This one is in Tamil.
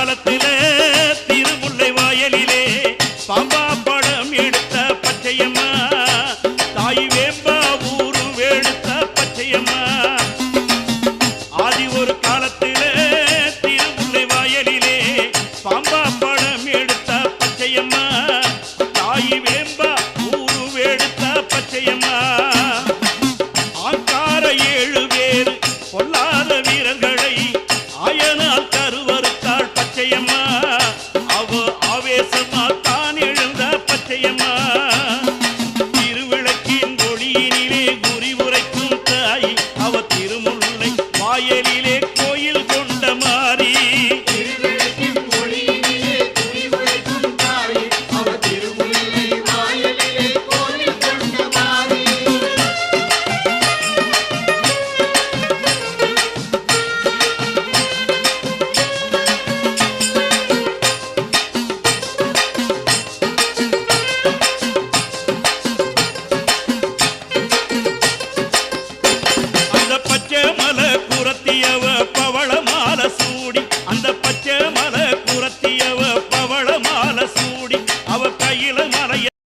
காலத்தில திருமுல்லை வாயலிலே பாம்பா படம் எடுத்த பச்சையம்மா தாய் வேம்பா ஊரு வேடுத்த பச்சையம்மா. ஆதி ஒரு காலத்தில திருமுல்லை வாயலிலே பாம்பா படம் எடுத்த பச்சையம்மா தாய் வேம்பா ஊரு வேடுத்த பச்சையம்மா. ஆங்கார ஏழு பேர் பொல்லா ஆவேசமா தான் எழுந்த பச்சையம்மா. திருவிளக்கின் ஒளியினிலே குறி உரைக்கும் தாய். அவ திருமுல்லை வாயலிலே கோயில் கொண்ட மாறி. சூடி அந்த பச்சை மலை புறத்தியவ பவள மாலை சூடி.